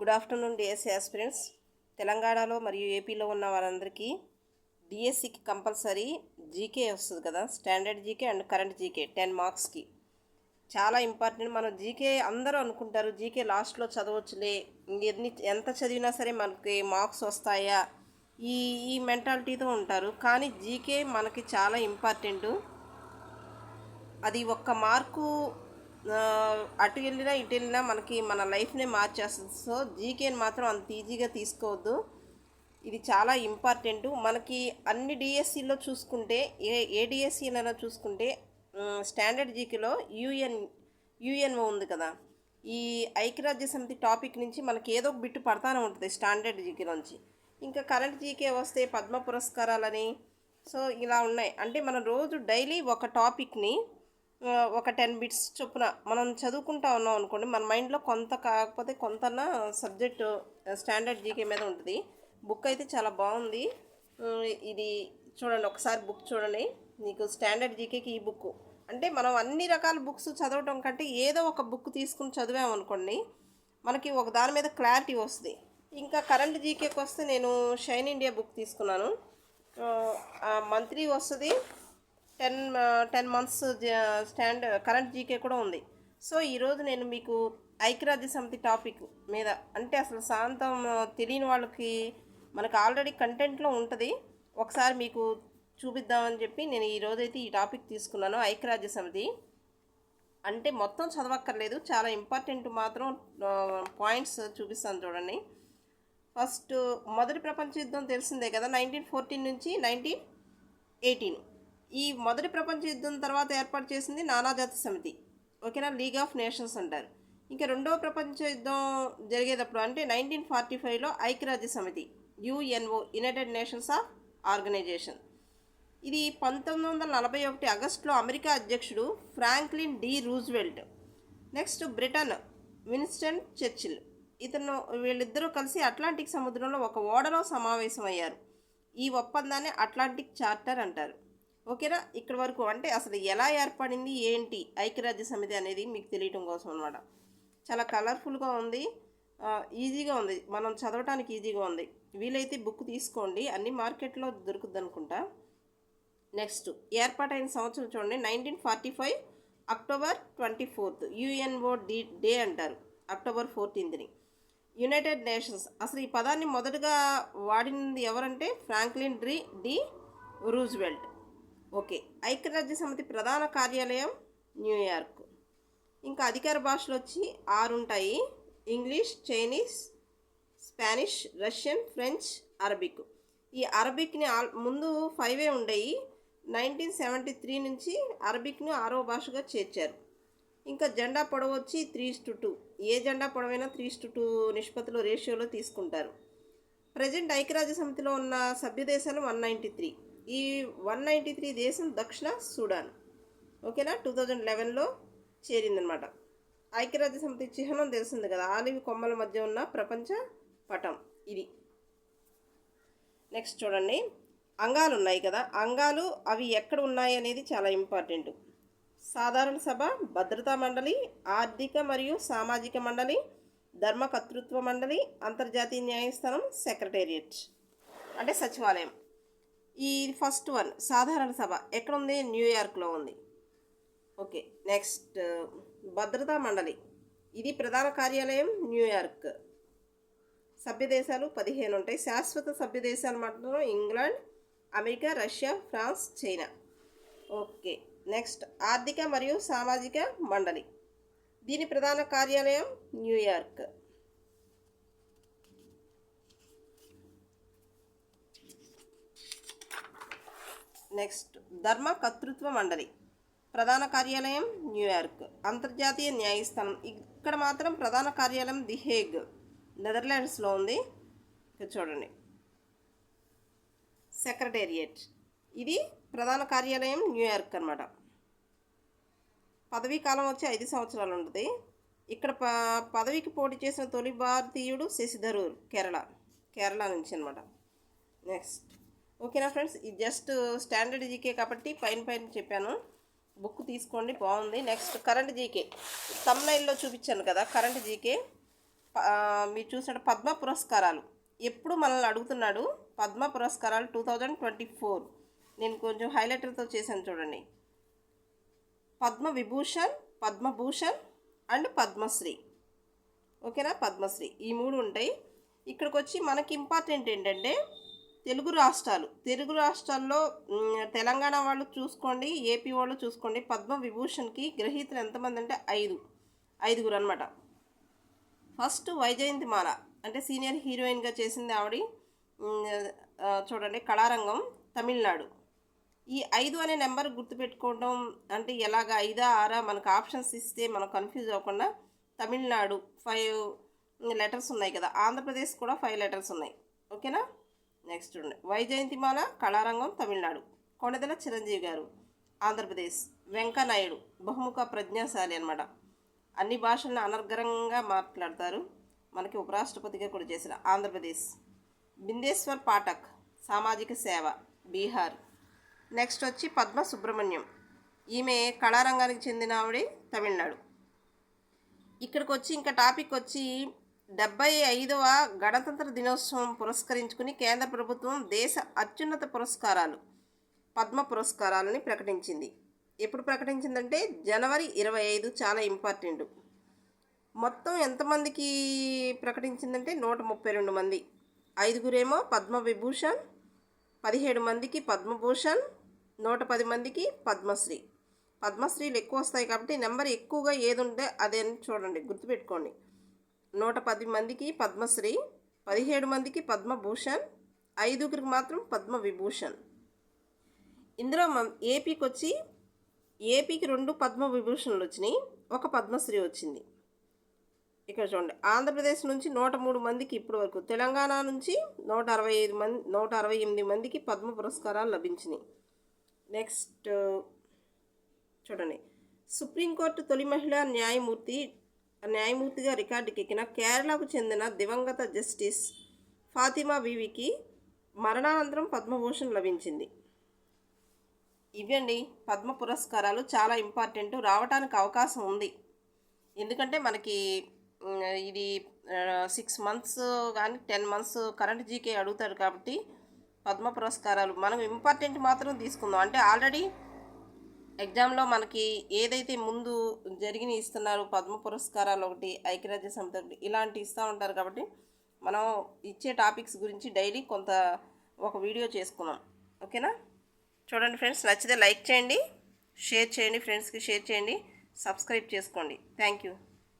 Good afternoon DSC aspirants. తెలంగాణలో మరియు ఏపీలో ఉన్న వారందరికీ డిఎస్సికి కంపల్సరీ జీకే వస్తుంది కదా standard GK and current GK ten మార్క్స్కి. చాలా ఇంపార్టెంట్. మనం జీకే అందరూ అనుకుంటారు జీకే లాస్ట్లో చదవచ్చులే ఎన్ని ఎంత చదివినా సరే మనకి మార్క్స్ వస్తాయా? ఈ ఈ మెంటాలిటీతో ఉంటారు. కానీ జీకే మనకి చాలా ఇంపార్టెంట్. అది ఒక్క మార్కు అటు వెళ్ళినా ఇటు వెళ్ళినా మనకి మన లైఫ్నే మార్చేస్తుంది. సో జీకేని మాత్రం అంత ఈజీగా తీసుకోవద్దు. ఇది చాలా ఇంపార్టెంట్ మనకి అన్ని డిఎస్సిలో చూసుకుంటే ఏ ఏ చూసుకుంటే స్టాండర్డ్ జీకేలో యూఎన్ యూఎన్ఓ ఉంది కదా. ఈ ఐక్యరాజ్య సమితి టాపిక్ నుంచి మనకి ఏదో ఒక బిట్టు పడతానే ఉంటుంది స్టాండర్డ్ జీకే నుంచి ఇంకా కరెంట్ జీకే వస్తే పద్మ పురస్కారాలని సో ఇలా ఉన్నాయి. అంటే మనం రోజు డైలీ ఒక టాపిక్ని ఒక టెన్ బిట్స్ చొప్పున మనం చదువుకుంటా ఉన్నాం అనుకోండి మన మైండ్లో కొంత కాకపోతే కొంత సబ్జెక్ట్ స్టాండర్డ్ జీకే మీద ఉంటుంది. బుక్ అయితే చాలా బాగుంది. ఇది చూడండి ఒకసారి బుక్ చూడండి. నీకు స్టాండర్డ్ జీకేకి ఈ బుక్ అంటే మనం అన్ని రకాల బుక్స్ చదవటం కంటే ఏదో ఒక బుక్ తీసుకుని చదివామనుకోండి మనకి ఒక దాని మీద క్లారిటీ వస్తుంది. ఇంకా కరెంట్ జీకేకి వస్తే నేను షైన్ ఇండియా బుక్ తీసుకున్నాను. మంత్లీ వస్తుంది. Ten ten months stand current GK కూడా ఉంది. సో ఈరోజు నేను మీకు ఐక్యరాజ్య సమితి టాపిక్ మీద అంటే అసలు శాంతం తెలియని వాళ్ళకి మనకు ఆల్రెడీ కంటెంట్లో ఉంటుంది. ఒకసారి మీకు చూపిద్దామని చెప్పి నేను ఈరోజైతే ఈ టాపిక్ తీసుకున్నాను ఐక్యరాజ్య సమితి. అంటే మొత్తం చదవక్కర్లేదు చాలా ఇంపార్టెంట్ మాత్రం పాయింట్స్ చూపిస్తాను చూడండి. ఫస్ట్ మొదటి ప్రపంచ యుద్ధం తెలిసిందే కదా నైన్టీన్ ఫోర్టీన్ నుంచి నైన్టీన్ ఎయిటీన్. ఈ మొదటి ప్రపంచ యుద్ధం తర్వాత ఏర్పాటు చేసింది నానాజాతి సమితి ఓకేనా? లీగ్ ఆఫ్ నేషన్స్ అంటారు. ఇంకా రెండవ ప్రపంచ యుద్ధం జరిగేటప్పుడు అంటే నైన్టీన్ ఫార్టీ ఫైవ్లో ఐక్యరాజ్య సమితి UNO united nations of organization ఇది పంతొమ్మిది వందల నలభై ఒకటి ఆగస్టులో అమెరికా అధ్యక్షుడు Franklin D Roosevelt next Britain Winston Churchill ఇతను వీళ్ళిద్దరూ కలిసి అట్లాంటిక్ సముద్రంలో ఒక ఓడలో సమావేశమయ్యారు. ఈ ఒప్పందాన్ని అట్లాంటిక్ చార్టర్ అంటారు. ఓకేనా? ఇక్కడ వరకు అంటే అసలు ఎలా ఏర్పడింది ఏంటి ఐక్యరాజ్య సమితి అనేది మీకు తెలియటం కోసం అనమాట చాలా కలర్ఫుల్గా ఉంది. ఈజీగా ఉంది. మనం చదవటానికి ఈజీగా ఉంది. వీలైతే బుక్ తీసుకోండి. అన్ని మార్కెట్లో దొరుకుద్ది అనుకుంటా నెక్స్ట్ ఏర్పాటైన సంవత్సరం చూడండి. Nineteen forty five October twenty fourth UNO D day అంటారు. అక్టోబర్ ఫోర్టీన్త్ని. యునైటెడ్ నేషన్స్ అసలు ఈ పదాన్ని మొదటగా వాడినది ఎవరంటే ఫ్రాంక్లిన్ డ్రీ డి రూజ్వెల్ట్. ఓకే. ఐక్యరాజ్య సమితి ప్రధాన కార్యాలయం న్యూయార్క్ ఇంకా అధికార భాషలు వచ్చి ఆరు ఉంటాయి English Chinese Spanish Russian French Arabic. ఈ అరబిక్ని ఆల్ ముందు ఫైవే ఉండేవి నైన్టీన్ సెవెంటీ త్రీ నుంచి అరబిక్ను ఆరో భాషగా చేర్చారు. ఇంకా జెండా పొడవు వచ్చి త్రీ టు టూ. ఏ జెండా పొడవైనా త్రీ టు టూ నిష్పత్తిలో రేషియోలో తీసుకుంటారు. ప్రజెంట్ ఐక్యరాజ్య సమితిలో ఉన్న సభ్యదేశాలు వన్ నైంటీ త్రీ. ఈ వన్ నైంటీ త్రీ దేశం దక్షిణ సూడాన్. ఓకేనా? టూ థౌజండ్ లెవెన్లో చేరిందనమాట ఐక్యరాజ్య సమితి చిహ్నం తెలిసింది కదా. ఆలివి కొమ్మల మధ్య ఉన్న ప్రపంచ పటం ఇది. నెక్స్ట్ చూడండి. అంగాలు ఉన్నాయి కదా. అంగాలు అవి ఎక్కడ ఉన్నాయి అనేది చాలా ఇంపార్టెంట్. సాధారణ సభ భద్రతా మండలి ఆర్థిక మరియు సామాజిక మండలి ధర్మకర్తృత్వ మండలి అంతర్జాతీయ న్యాయస్థానం సెక్రటేరియట్. అంటే సచివాలయం. ఈ ఫస్ట్ వన్ సాధారణ సభ ఎక్కడ ఉంది న్యూయార్క్లో ఉంది. ఓకే నెక్స్ట్ భద్రతా మండలి. ఇది ప్రధాన కార్యాలయం న్యూయార్క్ సభ్యదేశాలు పదిహేను ఉంటాయి. శాశ్వత సభ్యదేశాలు మాత్రం England America Russia France China. Okay next ఆర్థిక మరియు సామాజిక మండలి. దీని ప్రధాన కార్యాలయం న్యూయార్క్ నెక్స్ట్ ధర్మ కర్తృత్వ మండలి ప్రధాన కార్యాలయం న్యూయార్క్ అంతర్జాతీయ న్యాయస్థానం ఇక్కడ మాత్రం ప్రధాన కార్యాలయం ది హేగ్ నెదర్లాండ్స్లో ఉంది ఇక్కడ చూడండి సెక్రటేరియట్ ఇది ప్రధాన కార్యాలయం న్యూయార్క్ అనమాట పదవీ కాలం వచ్చి ఐదు సంవత్సరాలు ఉంటుంది. ఇక్కడ ప పదవికి పోటీ చేసిన తొలి భారతీయుడు శశిధరూర్ కేరళ కేరళ నుంచి అనమాట నెక్స్ట్ ఓకేనా ఫ్రెండ్స్? ఇది జస్ట్ స్టాండర్డ్ జీకే కాబట్టి పైన పైన చెప్పాను. బుక్ తీసుకోండి బాగుంది. నెక్స్ట్ కరెంట్ జీకే తమ్నైల్లో చూపించాను కదా కరెంట్ జీకే మీరు చూసిన పద్మ పురస్కారాలు. ఎప్పుడు మనల్ని అడుగుతున్నాడు పద్మ పురస్కారాలు టూ థౌజండ్ ట్వంటీ ఫోర్ నేను కొంచెం హైలైటర్తో చేశాను చూడండి. పద్మ విభూషణ్ పద్మభూషణ్ అండ్ పద్మశ్రీ. ఓకేనా? పద్మశ్రీ. ఈ మూడు ఉంటాయి. ఇక్కడికి వచ్చి మనకి ఇంపార్టెంట్ ఏంటంటే తెలుగు రాష్ట్రాలు. తెలుగు రాష్ట్రాల్లో తెలంగాణ వాళ్ళు చూసుకోండి ఏపీ వాళ్ళు చూసుకోండి. పద్మ విభూషణ్కి గ్రహీతలు ఎంతమంది అంటే ఐదు. ఐదుగురు అనమాట ఫస్ట్ వైజయంతి మాల. అంటే సీనియర్ హీరోయిన్గా చేసింది ఆవిడ చూడండి కళారంగం తమిళనాడు. ఈ ఐదు అనే నెంబర్ గుర్తుపెట్టుకోవడం అంటే ఎలాగ ఐదా ఆరా మనకు ఆప్షన్స్ ఇస్తే మనం కన్ఫ్యూజ్ అవ్వకుండా తమిళనాడు ఫైవ్ లెటర్స్ ఉన్నాయి కదా. ఆంధ్రప్రదేశ్ కూడా ఫైవ్ లెటర్స్ ఉన్నాయి. ఓకేనా? నెక్స్ట్ వైజయంతిమాల కళారంగం తమిళనాడు. కొండదల చిరంజీవి గారు. ఆంధ్రప్రదేశ్. వెంకనాయుడు. బహుముఖ ప్రజ్ఞాశాలి అనమాట అన్ని భాషలను అనర్గరంగా మాట్లాడతారు. మనకి ఉపరాష్ట్రపతిగా కూడా చేసిన ఆంధ్రప్రదేశ్. బిందేశ్వర్ పాఠక్. సామాజిక సేవ. బీహార్. నెక్స్ట్ వచ్చి పద్మ సుబ్రహ్మణ్యం. ఈమె కళారంగానికి చెందిన ఆవిడ తమిళనాడు. ఇక్కడికి వచ్చి ఇంకా టాపిక్ వచ్చి డెబ్బై ఐదవ గణతంత్ర దినోత్సవం పురస్కరించుకుని కేంద్ర ప్రభుత్వం దేశ అత్యున్నత పురస్కారాలు పద్మ పురస్కారాలని ప్రకటించింది. ఎప్పుడు ప్రకటించిందంటే జనవరి ఇరవై ఐదు చాలా ఇంపార్టెంట్. మొత్తం ఎంతమందికి ప్రకటించిందంటే నూట ముప్పై రెండు మంది. ఐదుగురేమో పద్మ విభూషణ్ పదిహేడు మందికి పద్మభూషణ్ నూట పది మందికి పద్మశ్రీ. పద్మశ్రీలు ఎక్కువ వస్తాయి కాబట్టి నెంబర్ ఎక్కువగా ఏది ఉంటే అదే అని చూడండి గుర్తుపెట్టుకోండి. నూట పది మందికి పద్మశ్రీ పదిహేడు మందికి పద్మభూషణ్ ఐదుగురికి మాత్రం పద్మ విభూషణ్ ఇందులో మన ఏపీకి వచ్చి ఏపీకి రెండు పద్మ విభూషణులు వచ్చినాయి ఒక పద్మశ్రీ వచ్చింది. ఇక్కడ చూడండి ఆంధ్రప్రదేశ్ నుంచి నూట మూడు మందికి ఇప్పటి వరకు తెలంగాణ నుంచి నూట అరవై ఐదు మంది నూట అరవై ఎనిమిది మందికి పద్మ పురస్కారాలు లభించినాయి. నెక్స్ట్ చూడండి సుప్రీంకోర్టు తొలి మహిళా న్యాయమూర్తి న్యాయమూర్తిగా రికార్డుకి ఎక్కిన కేరళకు చెందిన దివంగత జస్టిస్ ఫాతిమా బీవికి మరణానంతరం పద్మభూషణ్ లభించింది. ఇవ్వండి పద్మ పురస్కారాలు చాలా ఇంపార్టెంట్ రావడానికి అవకాశం ఉంది. ఎందుకంటే మనకి ఇది సిక్స్ మంత్స్ కానీ టెన్ మంత్స్ కరెంట్ జీకే అడుగుతాడు కాబట్టి పద్మ పురస్కారాలు మనం ఇంపార్టెంట్ మాత్రం తీసుకుందాం. అంటే ఆల్రెడీ ఎగ్జామ్లో మనకి ఏదైతే ముందు జరిగిన ఇస్తున్నారు పద్మ పురస్కారాలు ఒకటి ఐక్యరాజ్య సమితి ఒకటి ఇలాంటి ఇస్తూ ఉంటారు కాబట్టి మనం ఇచ్చే టాపిక్స్ గురించి డైలీ కొంత ఒక వీడియో చేసుకున్నాం. ఓకేనా? చూడండి ఫ్రెండ్స్ నచ్చితే లైక్ చేయండి షేర్ చేయండి ఫ్రెండ్స్కి షేర్ చేయండి సబ్స్క్రైబ్ చేసుకోండి. Thank you.